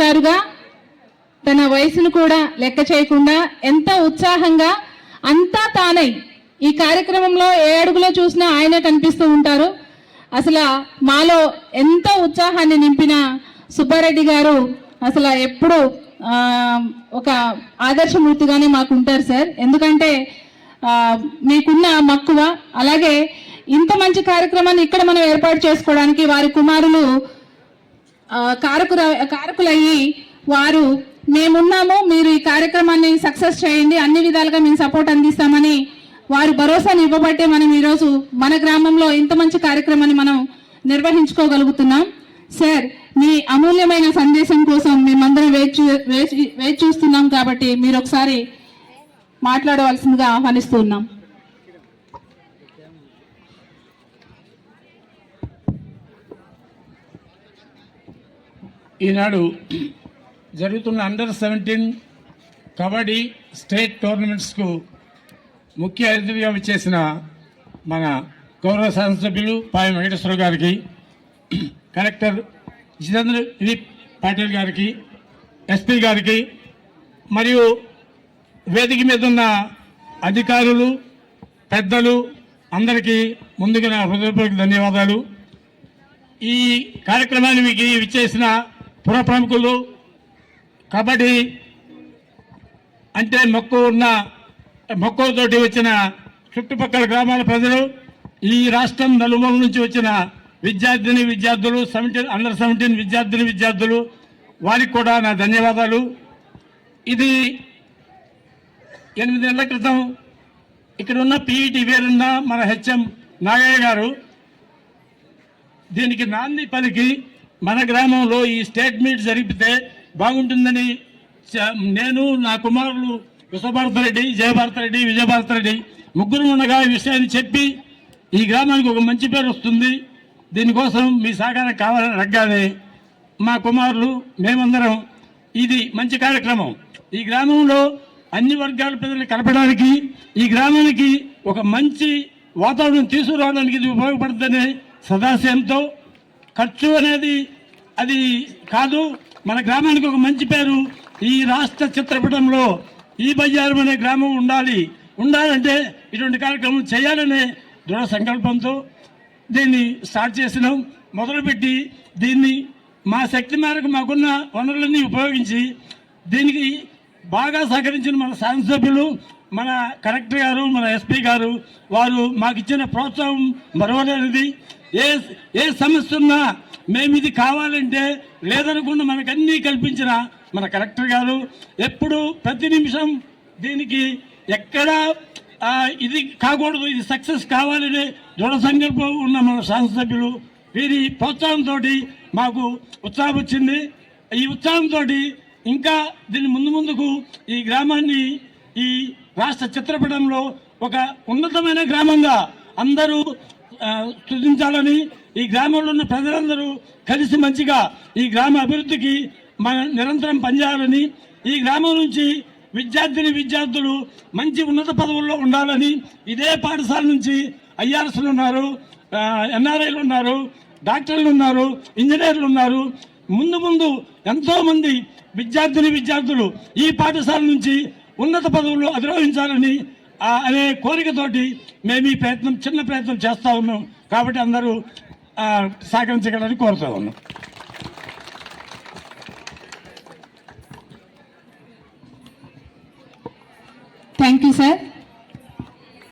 సారుగా తన వయసును కూడా లెక్క చేయకుండా ఎంత ఉత్సాహంగా అంతా తానై ఈ కార్యక్రమంలో ఏ అడుగులో చూసినా ఆయనే కనిపిస్తూ ఉంటారు. అసలు మాలో ఎంతో ఉత్సాహాన్ని నింపిన సుబ్బారెడ్డి గారు అసలు ఎప్పుడు ఒక ఆదర్శమూర్తిగానే మాకు ఉంటారు సార్. ఎందుకంటే మీకున్న మక్కువ అలాగే ఇంత మంచి కార్యక్రమాన్ని ఇక్కడ మనం ఏర్పాటు చేసుకోవడానికి వారి కుమారులు కారకుర కారకులయ్యి వారు మేమున్నాము మీరు ఈ కార్యక్రమాన్ని సక్సెస్ చేయండి అన్ని విధాలుగా మేము సపోర్ట్ అందిస్తామని వారు భరోసాని ఇవ్వబట్టే మనం ఈరోజు మన గ్రామంలో ఇంత మంచి కార్యక్రమాన్ని మనం నిర్వహించుకోగలుగుతున్నాం. సార్ మీ అమూల్యమైన సందేశం కోసం మేమందరం వేచి వేచి వేచి చూస్తున్నాం కాబట్టి మీరు ఒకసారి మాట్లాడవలసిందిగా ఆహ్వానిస్తున్నాం ఈనాడు జరుగుతున్న అండర్ సెవెంటీన్ కబడ్డీ స్టేట్ టోర్నమెంట్స్కు ముఖ్య అతిథిగా విచ్చేసిన మన గౌరవ శాసనసభ్యులు పాయ వెంకటేశ్వర గారికి కలెక్టర్ జితేంద్ర దిలీప్ పాటిల్ గారికి ఎస్పీ గారికి మరియు వేదిక మీద ఉన్న అధికారులు పెద్దలు అందరికీ ముందుగా నా హృదయపూర్వక ధన్యవాదాలు. ఈ కార్యక్రమానికి విచ్చేసిన పుర ప్రముఖులు. కబడ్డీ అంటే మక్కువ ఉన్న మక్కువతోటి వచ్చిన చుట్టుపక్కల గ్రామాల ప్రజలు ఈ రాష్ట్రం నలుమూల నుంచి వచ్చిన విద్యార్థిని విద్యార్థులు సెవెంటీన్ అండర్ సెవెంటీన్ విద్యార్థిని విద్యార్థులు వారికి కూడా నా ధన్యవాదాలు. ఇది ఎనిమిది నెలల క్రితం ఇక్కడ ఉన్న పీఈటీ వేరున్న మన హెచ్ఎం నాగయ్య గారు దీనికి నాంది పలికి మన గ్రామంలో ఈ స్టేట్ మీట్ జరిపితే బాగుంటుందని నేను నా కుమారులు విశ్వభారతరెడ్డి జయభారతరెడ్డి విజయభారతరెడ్డి ముగ్గురు ఉండగా ఈ విషయాన్ని చెప్పి ఈ గ్రామానికి ఒక మంచి పేరు వస్తుంది. దీనికోసం మీ సహకారం కావాలని అడగానే మా కుమారులు మేమందరం ఇది మంచి కార్యక్రమం. ఈ గ్రామంలో అన్ని వర్గాల ప్రజలు కలపడానికి ఈ గ్రామానికి ఒక మంచి వాతావరణం తీసుకురావడానికి ఇది ఉపయోగపడుతుందనే సదాశయంతో ఖర్చు అనేది అది కాదు మన గ్రామానికి ఒక మంచి పేరు. ఈ రాష్ట్ర చిత్రపటంలో ఈ బయ్యారం అనే గ్రామం ఉండాలి. ఉండాలంటే ఇటువంటి కార్యక్రమం చేయాలనే దృఢ సంకల్పంతో దీన్ని స్టార్ట్ చేసినాం. మొదలుపెట్టి దీన్ని మా శక్తి మేరకు మాకున్న వనరులన్నీ ఉపయోగించి దీనికి బాగా సహకరించిన మన శాసనసభ్యులు మన కలెక్టర్ గారు మన ఎస్పీ గారు వారు మాకు ఇచ్చిన ప్రోత్సాహం మరవలేనిది. ఏ ఏ సమస్య ఉన్నా మేము ఇది కావాలంటే లేదనకుండా మనకు అన్నీ కల్పించిన మన కలెక్టర్ గారు. ఎప్పుడు ప్రతి నిమిషం దీనికి ఎక్కడ ఇది కాకూడదు ఇది సక్సెస్ కావాలనే దృఢ సంకల్పం ఉన్న మన శాసనసభ్యులు. వీరి ప్రోత్సాహంతో మాకు ఉత్సాహం వచ్చింది. ఈ ఉత్సాహంతో ఇంకా దీన్ని ముందు ముందుకు ఈ గ్రామాన్ని ఈ రాష్ట్ర చిత్రపటంలో ఒక ఉన్నతమైన గ్రామంగా అందరూ సృజించాలని ఈ గ్రామంలో ఉన్న ప్రజలందరూ కలిసి మంచిగా ఈ గ్రామ అభివృద్ధికి మన నిరంతరం పనిచేయాలని ఈ గ్రామం నుంచి విద్యార్థిని విద్యార్థులు మంచి ఉన్నత పదవుల్లో ఉండాలని ఇదే పాఠశాల నుంచి ఐఆర్ఎస్లు ఉన్నారు ఎన్ఆర్ఐలు ఉన్నారు డాక్టర్లు ఉన్నారు ఇంజనీర్లు ఉన్నారు. ముందు ముందు ఎంతోమంది విద్యార్థిని విద్యార్థులు ఈ పాఠశాల నుంచి ఉన్నత పదవుల్లో అధిరోహించాలని అనే కోరికతోటి మేము ఈ ప్రయత్నం చిన్న ప్రయత్నం చేస్తా ఉన్నాం. కాబట్టి అందరూ సహకరించగలని కోరుతా ఉన్నాం. Thank you sir